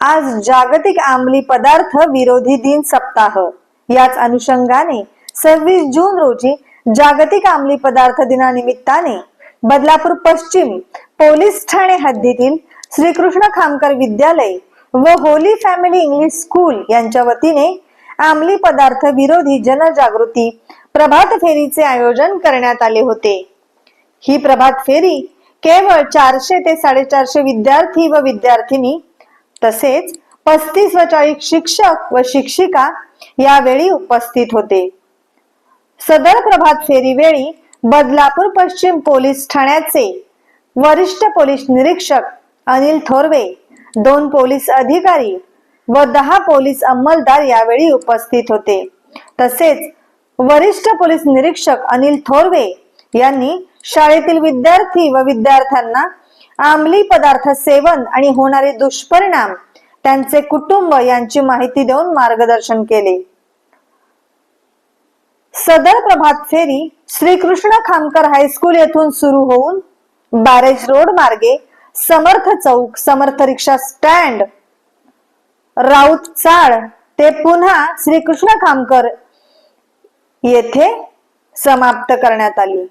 आज जागतिक आंबली पदार्थ विरोधी दिन सप्ताह. याच अनुषंगाने सव्वीस जून रोजी जागतिक आंबली पदार्थ दिनानिमित्ताने बदलापूर पश्चिम पोलीस ठाणे हद्दीतील श्रीकृष्ण खामकर विद्यालय व होली फॅमिली इंग्लिश स्कूल यांच्या वतीने आंबली पदार्थ विरोधी जनजागृती प्रभात फेरीचे आयोजन करण्यात आले होते. ही प्रभात फेरी केवळ चारशे ते साडेचारशे विद्यार्थी व विद्यार्थिनी तसेच पस्तीस व चाळीस शिक्षक व शिक्षिका यावेळी उपस्थित होते. सदर प्रभात फेरीवेळी बदलापूर पश्चिम पोलीस ठाण्याचे वरिष्ठ पोलीस निरीक्षक अनिल थोरवे दोन पोलीस अधिकारी व दहा पोलीस अंमलदार यावेळी उपस्थित होते. तसेच वरिष्ठ पोलीस निरीक्षक अनिल थोरवे यांनी शाळेतील विद्यार्थी व विद्यार्थ्यांना अंमली पदार्थ सेवन आणि होणारे दुष्परिणाम त्यांचे कुटुंब यांची माहिती देऊन मार्गदर्शन केले. सदर प्रभात फेरी श्रीकृष्ण खामकर हायस्कूल येथून सुरू होऊन बॅरेज रोड मार्गे समर्थ चौक समर्थ रिक्षा स्टँड राऊत चाळ ते पुन्हा श्रीकृष्ण खामकर येथे समाप्त करण्यात आली.